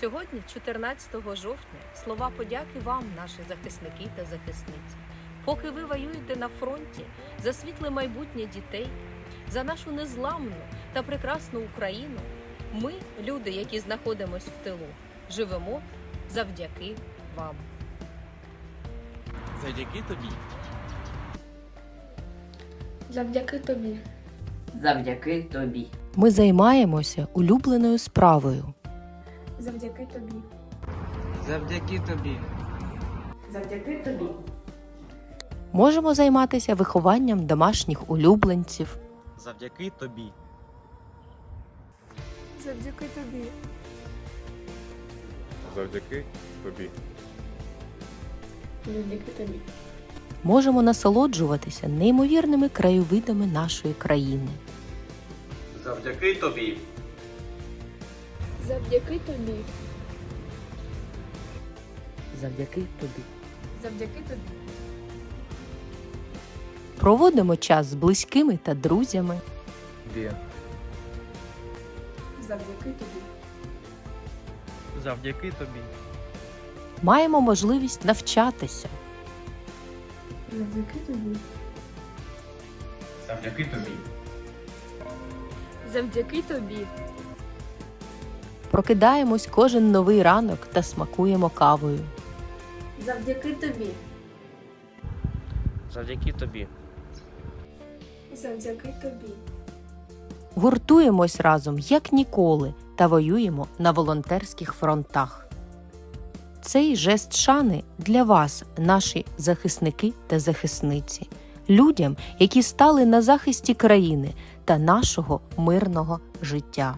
Сьогодні, 14 жовтня, слова подяки вам, наші захисники та захисниці. Поки ви воюєте на фронті за світле майбутнє дітей, за нашу незламну та прекрасну Україну, ми, люди, які знаходимося в тилу, живемо завдяки вам. Завдяки тобі. Завдяки тобі. Завдяки тобі. Ми займаємося улюбленою справою. Завдяки тобі. Завдяки тобі. Завдяки тобі. Можемо займатися вихованням домашніх улюбленців. Завдяки тобі. Завдяки тобі. Завдяки тобі. Завдяки тобі. Можемо насолоджуватися неймовірними краєвидами нашої країни. Завдяки тобі. Завдяки тобі. Завдяки тобі. Завдяки тобі. Проводимо час з близькими та друзями. Де? Завдяки тобі. Завдяки тобі. Маємо можливість навчатися. Завдяки тобі. Завдяки тобі. Завдяки тобі. Прокидаємось кожен новий ранок та смакуємо кавою. Завдяки тобі. Завдяки тобі. Завдяки тобі. Гуртуємось разом як ніколи та воюємо на волонтерських фронтах. Цей жест шани для вас, наші захисники та захисниці, людям, які стали на захисті країни та нашого мирного життя.